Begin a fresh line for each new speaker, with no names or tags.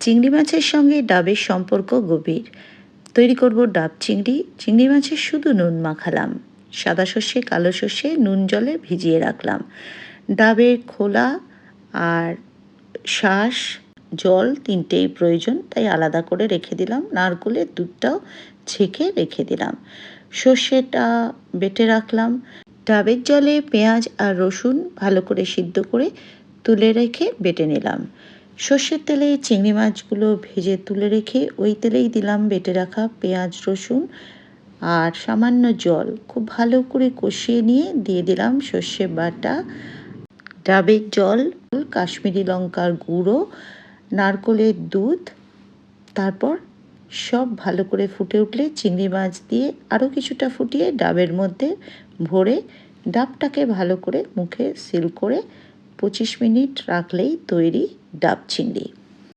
চিংড়ি মাছের সঙ্গে ডাবের সম্পর্ক গভীর। তৈরি করব ডাব চিংড়ি। চিংড়ি মাছের শুধু নুন মাখালাম। সাদা সর্ষে, কালো সর্ষে, নুন জলে ভিজিয়ে রাখলাম। ডাবের খোলা আর শ্বাস জল তিনটেই প্রয়োজন, তাই আলাদা করে রেখে দিলাম। নারকোলের দুধটাও ছেঁকে রেখে দিলাম। সর্ষেটা বেটে রাখলাম। ডাবের জলে পেঁয়াজ আর রসুন ভালো করে সিদ্ধ করে তুলে রেখে বেটে নিলাম। সর্ষের তেলে চিংড়ি মাছগুলো ভেজে তুলে রেখে ওই তেলেই দিলাম বেটে রাখা পেঁয়াজ, রসুন আর সামান্য জল। খুব ভালো করে কষিয়ে নিয়ে দিয়ে দিলাম সর্ষে বাটা, ডাবের জল, কাশ্মীরি লঙ্কার গুঁড়ো, নারকোলের দুধ, তারপর সব ভালো করে ফুটে উঠলে চিংড়ি মাছ দিয়ে আরও কিছুটা ফুটিয়ে ডাবের মধ্যে ভরে ডাবটাকে ভালো করে মুখে সিল করে পঁচিশ মিনিট রাখলেই তৈরি ডাব চিংড়ি